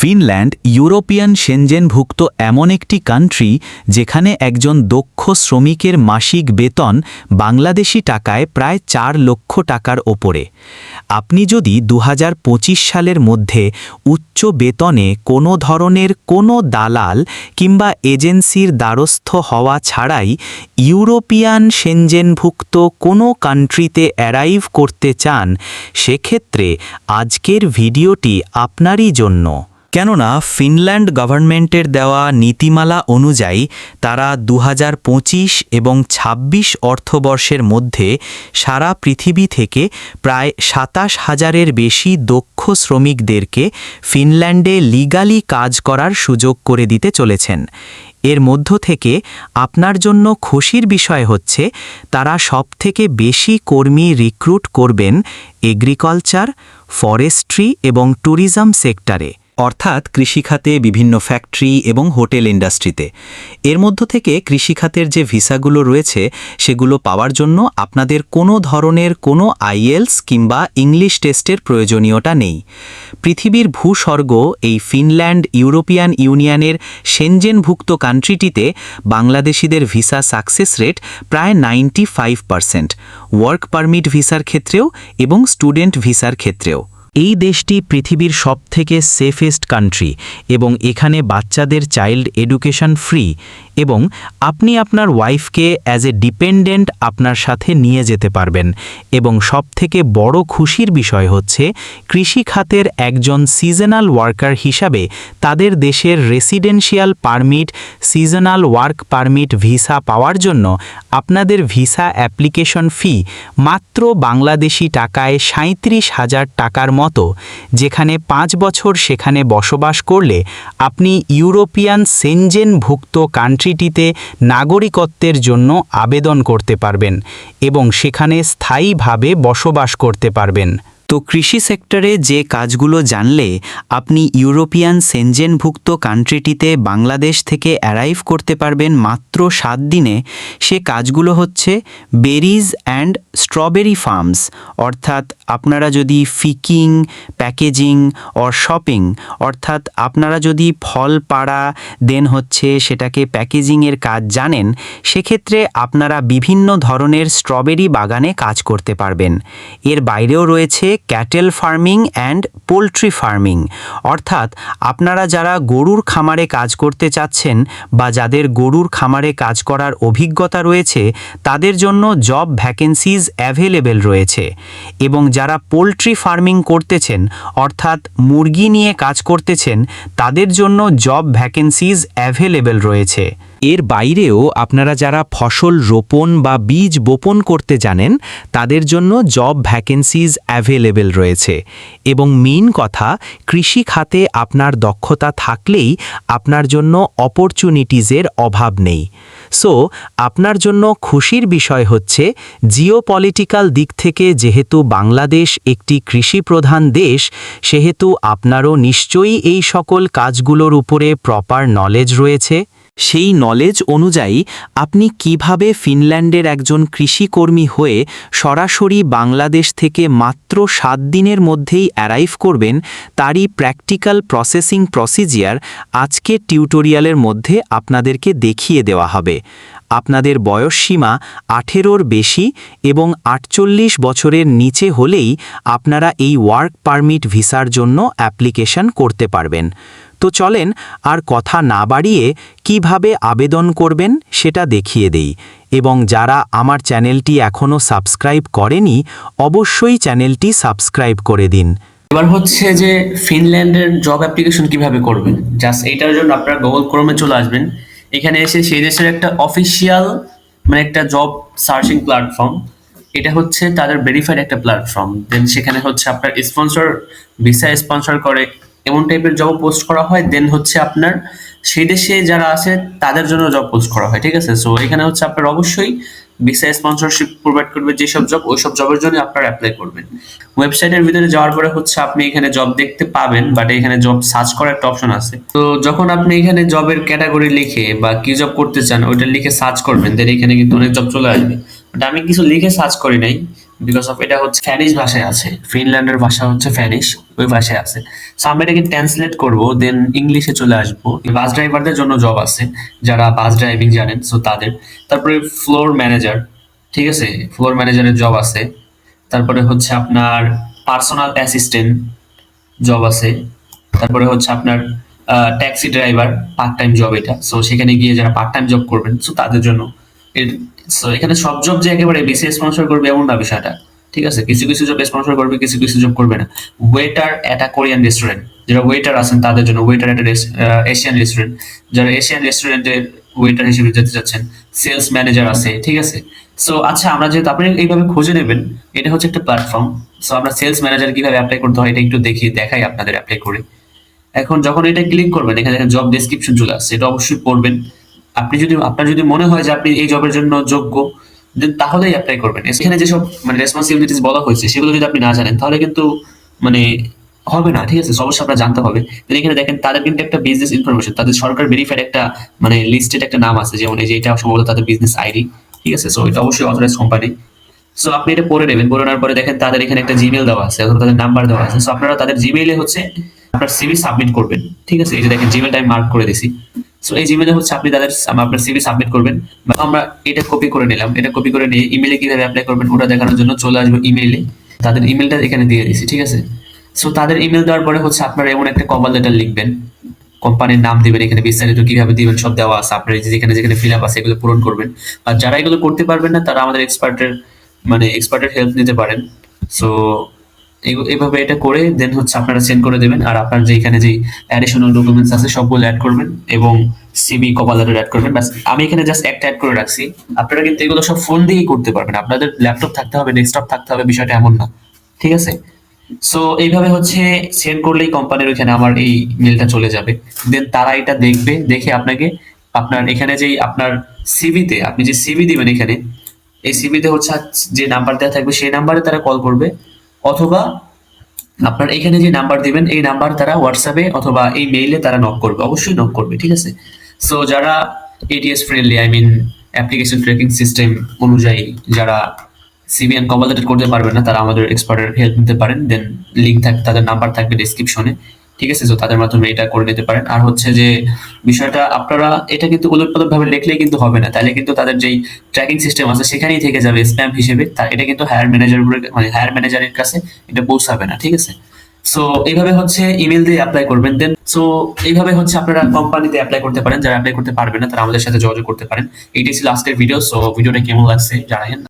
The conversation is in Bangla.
ফিনল্যান্ড ইউরোপিয়ান সেনজেনভুক্ত এমন একটি কান্ট্রি যেখানে একজন দক্ষ শ্রমিকের মাসিক বেতন বাংলাদেশি টাকায় প্রায় চার লক্ষ টাকার ওপরে। আপনি যদি দু হাজার পঁচিশ সালের মধ্যে উচ্চ বেতনে কোনো ধরনের কোনো দালাল কিংবা এজেন্সির দ্বারস্থ হওয়া ছাড়াই ইউরোপিয়ান সেনজেনভুক্ত কোনো কান্ট্রিতে অ্যারাইভ করতে চান, সেক্ষেত্রে আজকের ভিডিওটি আপনারই জন্য। কেননা ফিনল্যান্ড গভর্নমেন্টের দেওয়া নীতিমালা অনুযায়ী তারা দু হাজার পঁচিশ এবং ২৬ অর্থবর্ষের মধ্যে সারা পৃথিবী থেকে প্রায় সাতাশ হাজারের বেশি দক্ষ শ্রমিকদেরকে ফিনল্যান্ডে লিগালি কাজ করার সুযোগ করে দিতে চলেছেন। এর মধ্য থেকে আপনার জন্য খুশির বিষয় হচ্ছে, তারা সবথেকে বেশি কর্মী রিক্রুট করবেন এগ্রিকালচার, ফরেস্ট্রি এবং ট্যুরিজম সেক্টরে। অর্থাৎ কৃষিখাতে বিভিন্ন ফ্যাক্টরি এবং হোটেল ইন্ডাস্ট্রিতে। এর মধ্য থেকে কৃষিখাতের যে ভিসাগুলো রয়েছে, সেগুলো পাওয়ার জন্য আপনাদের কোনো ধরনের কোনো আইএলস কিংবা ইংলিশ টেস্টের প্রয়োজনীয়তা নেই। পৃথিবীর ভূস্বর্গ এই ফিনল্যান্ড ইউরোপিয়ান ইউনিয়নের সেনজেনভুক্ত কান্ট্রিটিতে বাংলাদেশিদের ভিসা সাকসেস রেট প্রায় ninety five percent. Work permit ভিসার ক্ষেত্রেও এবং স্টুডেন্ট ভিসার ক্ষেত্রেও। এই দেশটি পৃথিবীর সবথেকে সেফেস্ট কান্ট্রি এবং এখানে বাচ্চাদের চাইল্ড এডুকেশন ফ্রি এবং আপনি আপনার ওয়াইফকে অ্যাজ এ ডিপেন্ডেন্ট আপনার সাথে নিয়ে যেতে পারবেন। এবং সবথেকে বড় খুশির বিষয় হচ্ছে, কৃষি খাতের একজন সিজনাল ওয়ার্কার হিসাবে তাদের দেশের residential permit seasonal work permit visa পাওয়ার জন্য আপনাদের ভিসা অ্যাপ্লিকেশন ফি মাত্র বাংলাদেশি টাকায় সাঁত্রিশ হাজার টাকার মতো, যেখানে পাঁচ বছর সেখানে বসবাস করলে আপনি ইউরোপিয়ান সেনজেনভুক্ত কান্ট্রিটিতে নাগরিকত্বের জন্য আবেদন করতে পারবেন এবং সেখানে স্থায়ীভাবে বসবাস করতে পারবেন। তো কৃষি সেক্টরে যে কাজগুলো জানলে, আপনি ইউরোপিয়ান সেনজেনভুক্ত কান্ট্রিটিতে বাংলাদেশ থেকে অ্যারাইভ করতে পারবেন মাত্র সাত দিনে। সে কাজগুলো হচ্ছে বেরিজ অ্যান্ড স্ট্রবেরি ফার্মস, অর্থাৎ আপনারা যদি ফিকিং, প্যাকেজিং অর শপিং, অর্থাৎ আপনারা যদি ফল পাড়া, দেন হচ্ছে সেটাকে প্যাকেজিংয়ের কাজ জানেন, সেক্ষেত্রে আপনারা বিভিন্ন ধরনের স্ট্রবেরি বাগানে কাজ করতে পারবেন। এর বাইরেও রয়েছে cattle farming and poultry farming অর্থাৎ, আপনারা যারা গরুর খামারে কাজ করতে চাচ্ছেন বা যাদের গরুর খামারে কাজ করার অভিজ্ঞতা রয়েছে, তাদের জন্য জব ভ্যাকেন্সিজ অ্যাভেলেবেল রয়েছে। এবং যারা পোলট্রি ফার্মিং করতেছেন, অর্থাৎ মুরগি নিয়ে কাজ করতেছেন, তাদের জন্য জব ভ্যাকেন্সিজ অ্যাভেলেবেল রয়েছে। এর বাইরেও আপনারা যারা ফসল রোপণ বা বীজ বপন করতে জানেন, তাদের জন্য জব ভ্যাকেন্সিজ অ্যাভেলেবেল রয়েছে। এবং মেইন কথা, কৃষি খাতে আপনার দক্ষতা থাকলেই আপনার জন্য অপরচুনিটিজের অভাব নেই। সো আপনার জন্য খুশির বিষয় হচ্ছে জিও পলিটিক্যাল দিক থেকে যেহেতু বাংলাদেশ একটি কৃষিপ্রধান দেশ, সেহেতু আপনারও নিশ্চয়ই এই সকল কাজগুলোর উপরে প্রপার নলেজ রয়েছে। সেই নলেজ অনুযায়ী আপনি কীভাবে ফিনল্যান্ডের একজন কৃষিকর্মী হয়ে সরাসরি বাংলাদেশ থেকে মাত্র সাত দিনের মধ্যেই অ্যারাইভ করবেন তারই প্র্যাকটিক্যাল প্রসেসিং প্রসিজিয়ার আজকে টিউটোরিয়ালের মধ্যে আপনাদেরকে দেখিয়ে দেওয়া হবে। আপনাদের বয়সসীমা আঠেরোর বেশি এবং আটচল্লিশ বছরের নিচে হলেই আপনারা এই ওয়ার্ক পারমিট ভিসার জন্য অ্যাপ্লিকেশন করতে পারবেন। তো চলেন আর কথা না বাড়িয়ে কীভাবে আবেদন করবেন সেটা দেখিয়ে দেই। এবং যারা আমার চ্যানেলটি এখনও সাবস্ক্রাইব করেনি, অবশ্যই চ্যানেলটি সাবস্ক্রাইব করে দিন। এবার হচ্ছে যে ফিনল্যান্ডের জব অ্যাপ্লিকেশন কীভাবে করবেন? জাস্ট এটার জন্য আপনারা গুগল ক্রোমে চলে আসবেন। এখানে এসে সেই দেশের একটা অফিসিয়াল মানে একটা জব সার্চিং প্ল্যাটফর্ম এটা হচ্ছে তাদের ভেরিফাইড একটা প্ল্যাটফর্ম দেন সেখানে হচ্ছে আপনার স্পন্সর ভিসা স্পন্সর করে। এমন টাইপের জব পোস্ট করা হয় দেন হচ্ছে আপনার সেই দেশে যারা আছে, তাদের জন্য জব পোস্ট করা হয়, ঠিক আছে? সো এখানে হচ্ছে আপনার অবশ্যই ভিসা স্পন্সরশিপ প্রোভাইড করবে যেসব জব ওইসব জবের জন্য আপনারা অ্যাপ্লাই করবেন। ওয়েবসাইটের ভিতরে যাওয়ার পরে হচ্ছে আপনি এখানে জব দেখতে পাবেন বাট এখানে জব সার্চ করার একটা অপশন আছে। তো যখন আপনি এখানে জবের ক্যাটাগরি লিখে বা কি জব করতে চান, ওইটা লিখে সার্চ করবেন দেন এখানে কিন্তু অনেক জব চলে আসবে। বাট আমি কিছু লিখে সার্চ করি নাই। বিকজ অফ এটা হচ্ছে ফ্যানিশ ভাষায় আছে। ফিনল্যান্ডের ভাষা হচ্ছে ফ্যানিশ ওই ভাষায় আছে। সো আমরা এটাকে ট্রান্সলেট করব দেন ইংলিশে চলে আসব। বাস ড্রাইভারদের জন্য জব আছে, যারা বাস ড্রাইভিং জানেন সো তাদের। তারপরে ফ্লোর ম্যানেজার ঠিক আছে? ফ্লোর ম্যানেজারের জব আছে। তারপরে হচ্ছে আপনার পার্সোনাল অ্যাসিস্ট্যান্ট জব আছে। তারপরে হচ্ছে আপনার taxi driver part time job এটা। সো সেখানে গিয়ে যারা পার্ট টাইম জব করবেন সো তাদের জন্য সো এখানে সব জব যে একেবারে বেশি স্পন্সর করবে এমন না বিষয়টা, ঠিক আছে? কিছু কিছু জব স্পন্সর করবে, কিছু কিছু জব করবে না। ওয়েটার একটা কোরিয়ান রেস্টুরেন্ট যারা ওয়েটার আছেন তাদের জন্য ওয়েটার একটা এশিয়ান রেস্টুরেন্ট যারা এশিয়ান রেস্টুরেন্টের ওয়েটার হিসেবে যেতে চাচ্ছেন সেলস ম্যানেজার আছে, ঠিক আছে? সো আচ্ছা আমরা যেহেতু আপনি এইভাবে খুঁজে নেবেন, এটা হচ্ছে একটা প্ল্যাটফর্ম সো আমরা সেলস ম্যানেজার কীভাবে অ্যাপ্লাই করতে হয় এটা একটু দেখি, দেখাই আপনাদের অ্যাপ্লাই করে। এখন যখন এটা ক্লিক করবেন, এখানে জব ডেসক্রিপশন চলে আসছে, এটা অবশ্যই পড়বেন। আপনি যদি, আপনার যদি মনে হয় যে আপনি এই জবের জন্য যোগ্য দেন তাহলেই অ্যাপ্লাই করবেন। এখানে যেসব মানে রেসপন্সিবিলিটিস বলা হয়েছে, সেগুলো যদি আপনি না জানেন, তাহলে কিন্তু মানে হবে না, ঠিক আছে? অবশ্যই আপনার জানতে হবে। এখানে দেখেন, তাদের কিন্তু একটা বিজনেস ইনফরমেশন তাদের সরকার ভেরিফাইড একটা মানে লিস্টেড একটা নাম আছে, যেমন এই যে এটা সম্ভবত তাদের বিজনেস আইডি ঠিক আছে? সো এটা অবশ্যই অথরাইজ কোম্পানি সো আপনি এটা পড়ে নেবেন, পড়ে পরে দেখেন, তাদের এখানে একটা জিমেল দেওয়া আছে, অথবা তাদের নাম্বার দেওয়া আছে। সো আপনারা তাদের জিমেইলে হচ্ছে, আপনার সিভি সাবমিট করবেন, ঠিক আছে? এই যে দেখেন জিমেলটা আমি মার্ক করে দিছি। সো এই জিমেলে হচ্ছে আপনি তাদের আপনার সিভি সাবমিট করবেন। আমরা এটা কপি করে নিলাম। এটা কপি করে নিয়ে ইমেলে কীভাবে অ্যাপ্লাই করবেন ওটা দেখানোর জন্য চলে আসব ইমেইলে তাদের ইমেলটা এখানে দিয়ে দিছি ঠিক আছে? সো তাদের ইমেল দেওয়ার পরে হচ্ছে আপনারা এমন একটা কভার লেটার লিখবেন। কোম্পানির নাম দিবেন এখানে, বিস্তারিত কীভাবে দিবেন, সব দেওয়া আছে। আপনার যেখানে যেখানে ফিল আপ আছে, এগুলো পূরণ করবেন। আর যারা এগুলো করতে পারবেন না, তারা আমাদের এক্সপার্টের মানে এক্সপার্টের হেল্প নিতে পারেন। সো এইভাবে এটা করে দেন হচ্ছে আপনারা সেন্ড করে দেবেন। আর আপনার যে এখানে যে অ্যাডিশনাল ডকুমেন্টস আছে, সবগুলো অ্যাড করবেন এবং সিবি কপাল লেটার অ্যাড করবেন। ব্যাস, আমি এখানে জাস্ট একটা অ্যাড করে রাখছি। আপনারা কিন্তু এগুলো সব ফোন দিয়েই করতে পারবেন। আপনাদের ল্যাপটপ থাকতে হবে ডেস্কটপ থাকতে হবে, বিষয়টা এমন না। ঠিক আছে? সো এইভাবে হচ্ছে সেন্ড করলেই কোম্পানির ওইখানে আমার এই মেলটা চলে যাবে। দেন তারা এটা দেখবে, দেখে আপনাকে আপনার এখানে যেই আপনার সিভিতে আপনি যে সিভি দিবেন এখানে, এই সিভিতে হচ্ছে যে নাম্বার দেওয়া থাকবে, সেই নাম্বারে তারা কল করবে। অথবা আপনার এখানে যে নাম্বার দিবেন, এই নাম্বার তারা হোয়াটসঅ্যাপে অথবা এই মেইলে তারা নক করবে, অবশ্যই নক করবে, ঠিক আছে? সো যারা ATS friendly I mean application tracking system অনুযায়ী যারা সিবিএন কভালেটেড করতে পারবেন না, তারা আমাদের এক্সপার্টের হেল্প নিতে পারেন। দেন লিঙ্ক থাকবে তাদের নাম্বার থাকবে ডিসক্রিপশনে ঠিক আছে তো তাদের মাধ্যমে এটা করে নিতে পারেন। আর হচ্ছে যে বিষয়টা, আপনারা এটা কিন্তু উলটপালট ভাবে লিখলেই কিন্তু হবে না। তাহলে কিন্তু তাদের যেই ট্র্যাকিং সিস্টেম আছে, সেখানেই থেকে যাবে স্প্যাম হিসেবে। তা এটা কিন্তু হায়ার ম্যানেজার মানে হায়ার ম্যানেজারের কাছে এটা পৌঁছাবে না, ঠিক আছে? সো এইভাবে হচ্ছে ইমেল দিয়ে অ্যাপ্লাই করবেন। দেন সো এইভাবে হচ্ছে আপনারা কোম্পানিতে অ্যাপ্লাই করতে পারেন। যারা অ্যাপ্লাই করতে পারবেন না, তারা আমাদের সাথে যোগাযোগ করতে পারেন। এইটাই ছিল আজকের ভিডিও সো ভিডিওটা কেমন লাগছে জানাবেন